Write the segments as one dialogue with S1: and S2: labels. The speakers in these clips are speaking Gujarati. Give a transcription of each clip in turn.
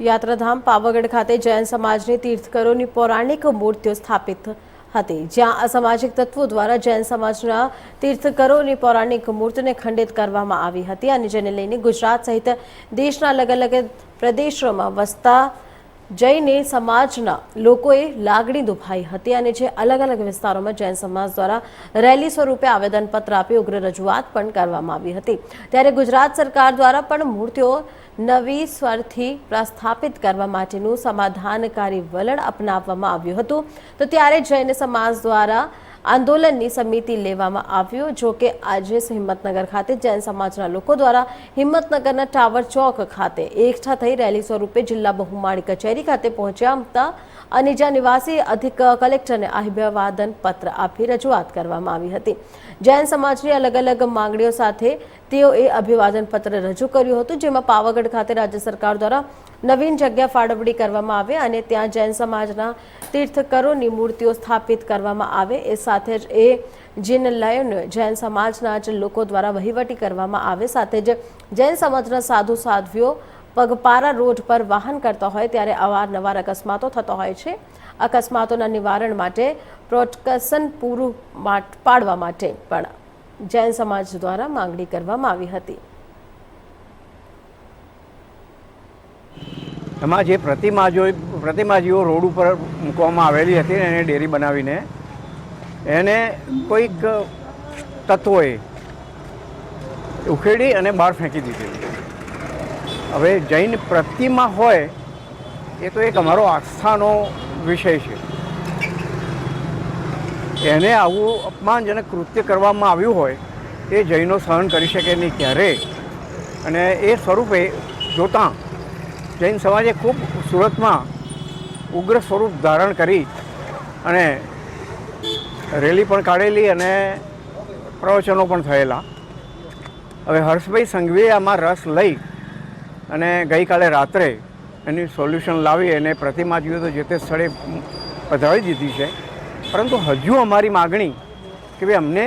S1: યાત્રાધામ પાવાગઢ ખાતે જૈન સમાજની તીર્થકરોની પૌરાણિક મૂર્તિઓ સ્થાપિત હતી, જ્યાં અસામાજિક તત્વો દ્વારા જૈન સમાજના તીર્થકરોની પૌરાણિક મૂર્તિને ખંડિત કરવામાં આવી હતી અને જેને લઈને ગુજરાત સહિત દેશના અલગ અલગ પ્રદેશોમાં વસતા જઈને સમાજના લોકોએ લાગણી દુભાઈ હતી અને જે અલગ અલગ વિસ્તારોમાં જૈન સમાજ દ્વારા રેલી સ્વરૂપે આવેદનપત્ર આપી ઉગ્ર રજૂઆત પણ કરવામાં આવી હતી. ત્યારે ગુજરાત સરકાર દ્વારા પણ મૂર્તિઓ નવી સ્વરથી પ્રસ્થાપિત કરવા માટેનું સમાધાનકારી વલણ અપનાવવામાં આવ્યું હતું. તો ત્યારે જૈન સમાજ દ્વારા આંદોલનની સમિતિ લેવામાં આવ્યો, જો કે આજે હિંમતનગર ખાતે જૈન સમાજના લોકો દ્વારા હિંમતનગરના ટાવર ચોક ખાતે એકઠા થઈ રેલી સ્વરૂપે જિલ્લા બહુમાળી કચેરી ખાતે પહોંચ્યા હતા. અને જ્યાં નિવાસી અધિક કલેક્ટરને અભિવાદન પત્ર આપી રજૂઆત કરવામાં આવી હતી. જૈન સમાજની અલગ અલગ માંગણીઓ સાથે તેઓએ અભિવાદન પત્ર રજૂ કર્યું હતું, જેમાં પાવાગઢ ખાતે રાજ્ય સરકાર દ્વારા નવીન જગ્યા ફાળવણી કરવામાં આવે અને ત્યાં જૈન સમાજના તીર્થકરોની મૂર્તિઓ સ્થાપિત કરવામાં આવે. એ સાથે જ એ જિનલયોને જૈન સમાજના જ લોકો દ્વારા વહીવટી કરવામાં આવે. સાથે જ જૈન સમાજના સાધુ સાધ્વીઓ પગપારા રોડ પર વાહન કરતા હોય ત્યારે અવારનવાર અકસ્માતો થતા હોય છે. અકસ્માતોના નિવારણ માટે પ્રોટકશન પૂરું પાડવા માટે પણ જૈન સમાજ દ્વારા માંગણી કરવામાં આવી હતી.
S2: એમાં જે પ્રતિમાજો પ્રતિમાજીઓ રોડ ઉપર મૂકવામાં આવેલી હતી એને ડેરી બનાવીને એને કોઈક તત્વોએ ઉખેડી અને બહાર ફેંકી દીધી. હવે જૈન પ્રતિમા હોય, એ તો એક અમારો આસ્થાનો વિષય છે. એને આવું અપમાનજનક કૃત્ય કરવામાં આવ્યું હોય, એ જૈનો સહન કરી શકે નહીં ક્યારેય અને એ સ્વરૂપે જોતાં જૈન સમાજે ખૂબ સુરતમાં ઉગ્ર સ્વરૂપ ધારણ કરી અને રેલી પણ કાઢેલી અને પ્રવચનો પણ થયેલા. હવે હર્ષભાઈ સંઘવીએ આમાં રસ લઈ અને ગઈકાલે રાત્રે એની સોલ્યુશન લાવી અને જોઈએ તો જે તે સ્થળે પધરાવી દીધી છે. પરંતુ હજુ અમારી માગણી કે ભાઈ અમને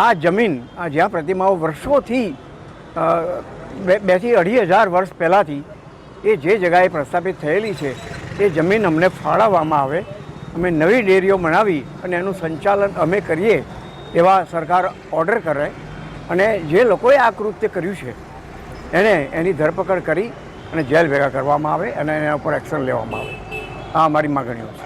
S2: આ જમીન, આ જ્યાં પ્રતિમાઓ વર્ષોથી બેથી અઢી હજાર વર્ષ પહેલાંથી એ જે જગાએ પ્રસ્થાપિત થયેલી છે, એ જમીન અમને ફાળવવામાં આવે. અમે નવી ડેરીઓ બનાવી અને એનું સંચાલન અમે કરીએ એવા સરકાર ઓર્ડર કરે અને જે લોકોએ આ કૃત્ય કર્યું છે, એને એની ધરપકડ કરી અને જેલ ભેગા કરવામાં આવે અને એના ઉપર એક્શન લેવામાં આવે. આ અમારી માગણીઓ છે.